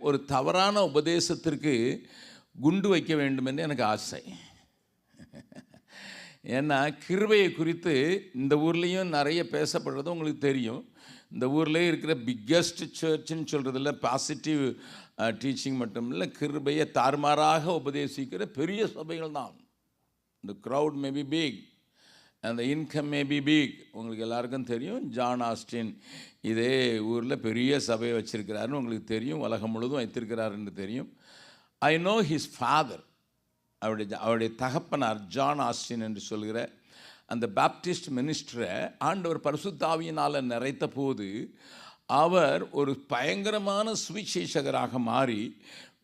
ஒரு தவறான உபதேசத்திற்கு குண்டு வைக்க வேண்டும் என்று எனக்கு ஆசை. ஏன்னா கிருபையை குறித்து இந்த ஊர்லேயும் நிறைய பேசப்படுறது உங்களுக்கு தெரியும். இந்த ஊர்லேயே இருக்கிற பிக்கஸ்ட் சர்ச்சுன்னு சொல்கிறதுல பாசிட்டிவ் டீச்சிங் மட்டும் இல்லை கிருபையை தாறுமாறாக உபதேசிக்கிற பெரிய சபைகள் தான். இந்த க்ரௌட் மே பி பிக் அந்த இன்கம் மே பி பிக் உங்களுக்கு எல்லாருக்கும் தெரியும். ஜான் ஆஸ்டின் இதே ஊரில் பெரிய சபையை வச்சுருக்கிறாருன்னு உங்களுக்கு தெரியும். உலகம் முழுதும் வைத்திருக்கிறாருன்னு தெரியும். ஐ நோ ஹிஸ் ஃபாதர் அவருடைய அவருடைய தகப்பனார் ஜான் ஆஸ்டின் என்று சொல்கிற அந்த பேப்டிஸ்ட் மினிஸ்டரை ஆண்டவர் பரிசுத்தாவியினால் நிறைத்த போது அவர் ஒரு பயங்கரமான சுவிசேஷகராக மாறி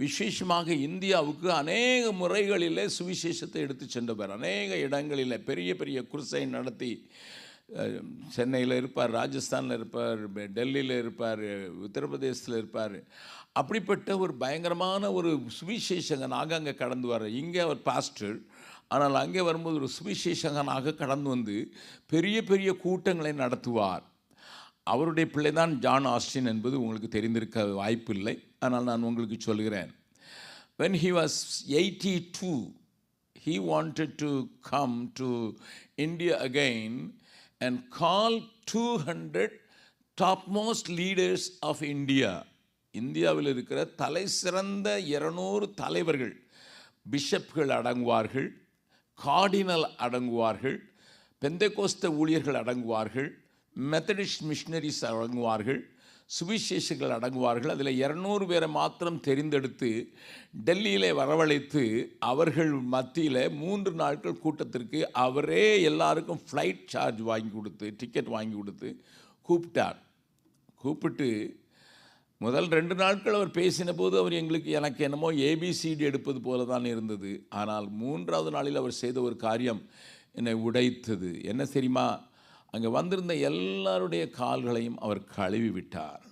விசேஷமாக இந்தியாவுக்கு அநேக முறைகளில் சுவிசேஷத்தை எடுத்து சென்றவர். அநேக இடங்களில் பெரிய பெரிய குருசை நடத்தி சென்னையில் இருப்பார் ராஜஸ்தானில் இருப்பார் டெல்லியில் இருப்பார் உத்தரப்பிரதேசத்தில் இருப்பார். அப்படிப்பட்ட ஒரு பயங்கரமான ஒரு சுவிசேஷகனாக அங்கே கடந்து வர இங்கே அவர் பாஸ்டர் ஆனால் அங்கே வரும்போது ஒரு சுவிசேஷகனாக கடந்து வந்து பெரிய பெரிய கூட்டங்களை நடத்துவார். அவருடைய பிள்ளைதான் ஜான் ஆஸ்டின் என்பது உங்களுக்கு தெரிந்திருக்க வாய்ப்பில்லை. ஆனால் நான் உங்களுக்கு சொல்கிறேன். When he was 82 he wanted to come to india again and call 200 topmost leaders of india. இந்தியாவில் இருக்கிற தலை சிறந்த இருநூறு தலைவர்கள் பிஷப்கள் அடங்குவார்கள் கார்டினல் அடங்குவார்கள் பெந்தகோஸ்த ஊழியர்கள் அடங்குவார்கள் மெத்தடிஸ்ட் மிஷினரிஸ் அடங்குவார்கள் சுவிசேஷர்கள் அடங்குவார்கள். அதில் இரநூறு பேரை மாத்திரம் தெரிந்தெடுத்து டெல்லியிலே வரவழைத்து அவர்கள் மத்தியில் மூன்று நாட்கள் கூட்டத்திற்கு அவரே எல்லாருக்கும் ஃப்ளைட் சார்ஜ் வாங்கி கொடுத்து டிக்கெட் வாங்கி கொடுத்து கூப்பிட்டார். கூப்பிட்டு முதல் ரெண்டு நாட்கள் அவர் பேசின போது அவர் எங்களுக்கு எனக்கு என்னமோ ஏபிசிடி எடுப்பது போல தான் இருந்தது. ஆனால் மூன்றாவது நாளில் அவர் செய்த ஒரு காரியம் என்னை உடைத்தது. என்ன தெரியுமா? அங்கே வந்திருந்த எல்லாருடைய கால்களையும் அவர் கழுவி விட்டார்.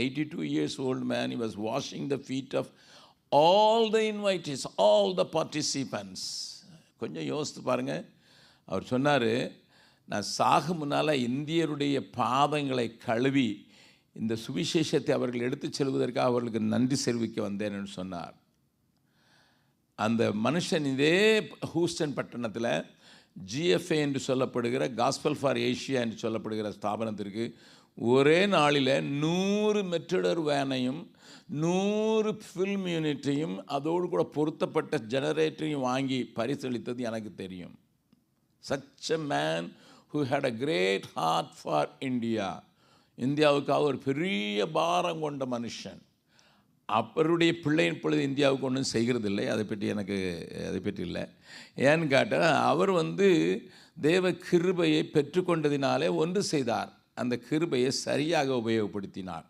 Eighty two years old man he washing the feet of all the invitees all the participants கொஞ்சம் யோசித்து பாருங்கள் அவர் சொன்னார் நான் சாகு முன்னால் இந்தியருடைய பாதங்களை கழுவி இந்த சுவிசேஷத்தை அவர்கள் எடுத்துச் செல்வதற்காக அவர்களுக்கு நன்றி தெரிவிக்க வந்தேன் என்று சொன்னார். அந்த மனுஷன் இதே ஹூஸ்டன் பட்டணத்தில் ஜிஎஃப்ஏ என்று சொல்லப்படுகிற காஸ்பல் ஃபார் ஏஷியா என்று சொல்லப்படுகிற ஸ்தாபனத்திற்கு ஒரே நாளில் நூறு மெட்ரிடர் வேனையும் நூறு ஃபில்ம் யூனிட்டையும் அதோடு கூட பொருத்தப்பட்ட ஜெனரேட்டரையும் வாங்கி பரிசளித்தது எனக்கு தெரியும். Such a man who had a great heart for India இந்தியாவுக்காக ஒரு பெரிய பாரம் கொண்ட மனுஷன். அவருடைய பிள்ளையின் பொழுது இந்தியாவுக்கு ஒன்றும் செய்கிறதில்லை. அதை பற்றி எனக்கு அதை பற்றி இல்லை. ஏன்னு கேட்டால் அவர் வந்து தேவ கிருபையை பெற்றுக்கொண்டதினாலே ஒன்று செய்தார். அந்த கிருபையை சரியாக உபயோகப்படுத்தினார்.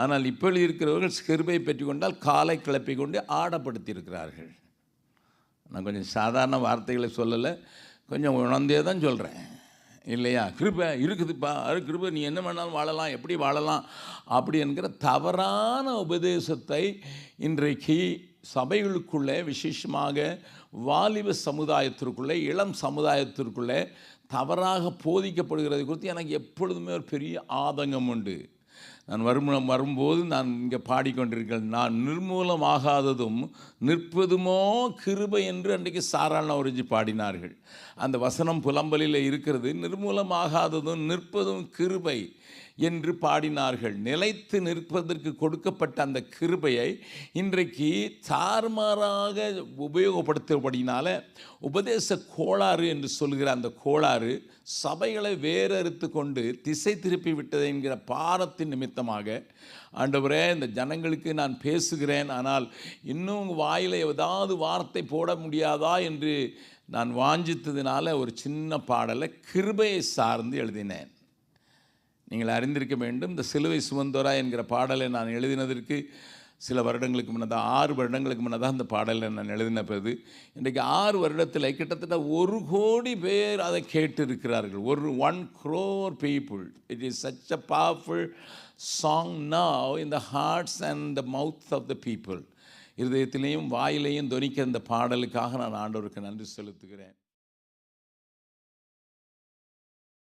ஆனால் இப்பொழுது இருக்கிறவர்கள் கிருபையை பெற்றுக்கொண்டால் காலை கிளப்பி கொண்டு ஆடப்படுத்தியிருக்கிறார்கள். நான் கொஞ்சம் சாதாரண வார்த்தைகளை சொல்லலை. கொஞ்சம் உணர்ந்தே தான் சொல்கிறேன். இல்லையா? கிருபை இருக்குதுப்பா. அது கிருபை நீ என்ன வேணாலும் வாழலாம் எப்படி வாழலாம் அப்படி என்கிற தவறான உபதேசத்தை இன்றைக்கு சபைகளுக்குள்ளே விசேஷமாக வாலிப சமுதாயத்திற்குள்ளே இளம் சமுதாயத்திற்குள்ளே தவறாக போதிக்கப்படுகிறது குறித்து எனக்கு எப்பொழுதுமே ஒரு பெரிய ஆதங்கம் உண்டு நான் வரும் வரும்போது நான் இங்கே பாடிக்கொண்டிருக்கிறேன். நான் நிர்மூலமாகாததும் நிற்பதுமோ கிருபை என்று அன்றைக்கு சாராள உறிஞ்சி பாடினார்கள். அந்த வசனம் புலம்பலில் இருக்கிறது. நிர்மூலமாகாததும் நிற்பதும் கிருபை. என்று பாடினார்கள். நிலைத்து நிற்பதற்கு கொடுக்கப்பட்ட அந்த கிருபையை இன்றைக்கு தாறுமாறாக உபயோகப்படுத்தப்படினால உபதேச கோளாறு என்று சொல்கிற அந்த கோளாறு சபைகளை வேறறுத்து கொண்டு திசை திருப்பி விட்டது என்கிற பாரத்தின் நிமித்தமாக ஆண்டவரே இந்த ஜனங்களுக்கு நான் பேசுகிறேன் ஆனால் இன்னும் உங்கள் வாயில் ஏதாவது வார்த்தை போட முடியாதா? என்று நான் வாஞ்சித்ததுனால ஒரு சின்ன பாடலை கிருபையை சார்ந்து எழுதினேன். நீங்கள் அறிந்திருக்க வேண்டும். இந்த சிலுவை சுமந்தோரா என்கிற பாடலை நான் எழுதினதற்கு சில வருடங்களுக்கு முன்னதாக ஆறு வருடங்களுக்கு முன்னதாக அந்த பாடலை நான் எழுதின பிறகு இன்றைக்கு ஆறு வருடத்தில் கிட்டத்தட்ட ஒரு கோடி பேர் அதை கேட்டு இருக்கிறார்கள் ஒரு one crore people it is such a powerful song now in the hearts and the mouth of the people இருதயத்திலையும் வாயிலையும் துணிக்க அந்த பாடலுக்காக நான் ஆண்டவருக்கு நன்றி செலுத்துகிறேன்.